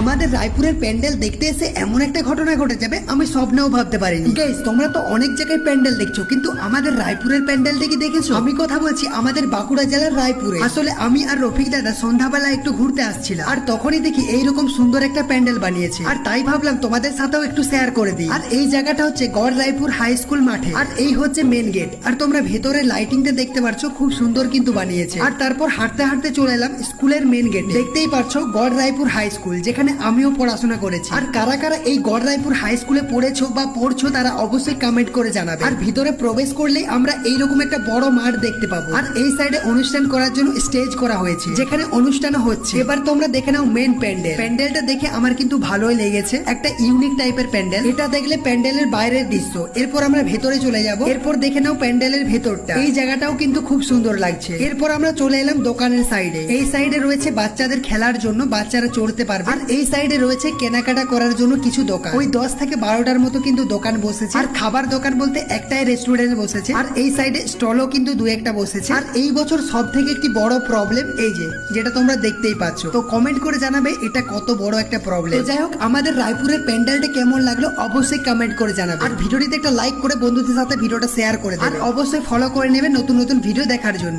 আমাদের রায়পুরের প্যান্ডেল দেখতে এসে এমন একটা ঘটনা ঘটে যাবে আমি স্বপ্নেও ভাবতে পারিনি। গাইস তোমরা তো অনেক জায়গায় প্যান্ডেল দেখছ কিন্তু আমাদের রায়পুরের প্যান্ডেল কি দেখেছ? আমি কথা বলছি আমাদের বাঁকুড়া জেলার রায়পুরে। আসলে আমি আর রফিক দাদা সন্ধ্যাবেলা একটু ঘুরতে আসছিলাম। আর তখনই দেখি এইরকম সুন্দর একটা প্যান্ডেল বানিয়েছে। আর তাই ভাবলাম তোমাদের সাথেও একটু শেয়ার করে দিই। আর এই জায়গাটা হচ্ছে গড় রায়পুর হাই স্কুল মাঠে। আর এই হচ্ছে মেন গেট আর তোমরা ভেতরে লাইটিংটা দেখতে পারছ খুব সুন্দর কিন্তু বানিয়েছে। আর তারপর হাঁটতে হাঁটতে চলে এলাম স্কুলের মেন গেট দেখতেই পারছ গড় রায়পুর হাই স্কুল যেখানে আমিও পড়াশোনা করেছি। আর কারা কারা এই গড় রায়পুর হাই স্কুলে পড়েছো বা পড়ছো তারা অবশ্যই কমেন্ট করে জানাবে। আর ভিতরে প্রবেশ করলেই আমরা এইরকম একটা বড় মাঠ দেখতে পাবো। আর এই সাইডে অনুষ্ঠান করার জন্য স্টেজ করা হয়েছে। যেখানে অনুষ্ঠান হচ্ছে। এবার তোমরা দেখে নাও মেন প্যান্ডেল প্যান্ডেলটা দেখে আমার কিন্তু ভালোই লেগেছে। একটা ইউনিক টাইপের প্যান্ডেল এটা দেখলে প্যান্ডেলের বাইরের দৃশ্য। এরপর আমরা ভেতরে চলে যাব। এরপর দেখে নাও প্যান্ডেলের ভেতরটা। এই জায়গাটাও কিন্তু খুব সুন্দর লাগছে। এরপর আমরা চলে এলাম দোকানের সাইডে এই সাইডে রয়েছে বাচ্চাদের খেলার জন্য বাচ্চারা চড়তে পারবে। আর এই সাইডে রয়েছে কেনাকাটা করার জন্য কিছু দোকান। ওই দশ থেকে বারোটার মতো কিন্তু দোকান বসেছে। আর খাবার দোকান বলতে একটাই রেস্টুরেন্ট বসেছে। আর এই সাইডে স্টলও কিন্তু দু একটা বসেছে। আর এই বছর সব থেকে একটি বড় প্রবলেম এই যে, যেটা তোমরা দেখতেই পাচ্ছ। তো কমেন্ট করে জানাবে এটা কত বড় একটা প্রবলেম যাই হোক, আমাদের রায়পুরের প্যান্ডেলটা কেমন লাগল অবশ্যই কমেন্ট করে জানাবে। আর ভিডিওটিতে একটা লাইক করে বন্ধুদের সাথে ভিডিওটা শেয়ার করে দেবে। আর অবশ্যই ফলো করে নেবে নতুন নতুন ভিডিও দেখার জন্য।